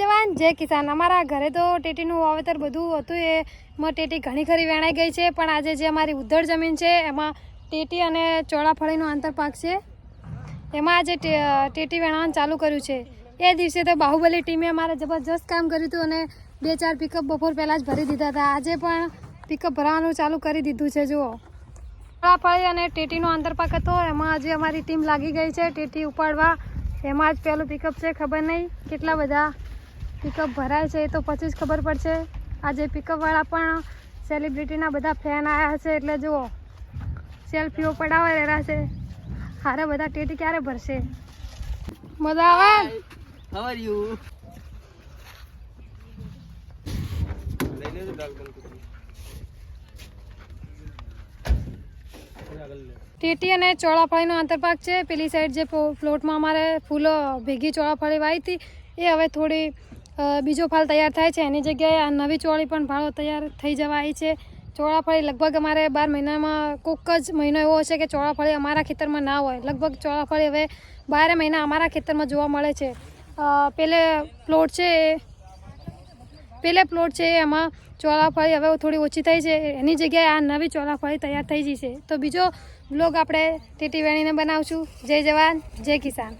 જવાન જય કિસાન અમારા ઘરે તો ટેટીનું વાવેતર બધું હતું એમાં ટેટી ઘણી ખરી વેણાઈ ગઈ છે, પણ આજે જે અમારી ઉદ્ધર જમીન છે, એમાં ટેટી અને ચોળાફળીનો આંતરપાક છે. એમાં આજે ટેટી વેણાવાનું ચાલુ કર્યું છે. એ દિવસે તો બાહુબલી ટીમે અમારે જબરજસ્ત કામ કર્યું હતું અને બે ચાર પિકઅપ બપોર પહેલાં જ ભરી દીધા હતા. આજે પણ પિકઅપ ભરવાનું ચાલુ કરી દીધું છે, જુઓ. ચોળાફળી અને ટેટીનો આંતરપાક હતો, એમાં આજે અમારી ટીમ લાગી ગઈ છે, ટેટી ઉપાડવા. એમાં જ પહેલું પિકઅપ છે, ખબર નહીં. કેટલા બધા પિકઅપ ભરાય છે એ તો પછી જ ખબર પડશે. આજે પિકઅપવાળા પણ સેલિબ્રિટીના બધા ફેન આવ્યા છે એટલે જુઓ. સેલ્ફીઓ પડાવવા રહ્યા છે. હારે બધા ટેટી ક્યારે ભરશે? મજા આવે? હાઉ આર યુ ટેટી અને ચોળાફળીનો આંતરપાક છે. પેલી સાઈડ જે ફ્લોટમાં પ્લોટમાં અમારે ફૂલો ભેગી ચોળાફળી વાવી હતી એ હવે થોડી બીજો ફાલ તૈયાર થાય છે. એની જગ્યાએ આ નવી ચોળી પણ ફાળો તૈયાર થઈ જવા આવી છે ચોળાફળી લગભગ અમારે બાર મહિનામાં કોક જ મહિનો એવો હશે કે ચોળાફળી અમારા ખેતરમાં ના હોય. લગભગ ચોળાફળી હવે બારે મહિના અમારા ખેતરમાં જોવા મળે છે. પેલે પ્લોટ છે પેલે પ્લોટ છે એમાં ચોળાફળી હવે થોડી ઓછી થઈ છે. એની જગ્યાએ આ નવી ચોળાફળી તૈયાર થઈ જશે તો બીજો બ્લોગ આપણે ટીટી વેણીને બનાવશું. જય જવાન, જય કિસાન.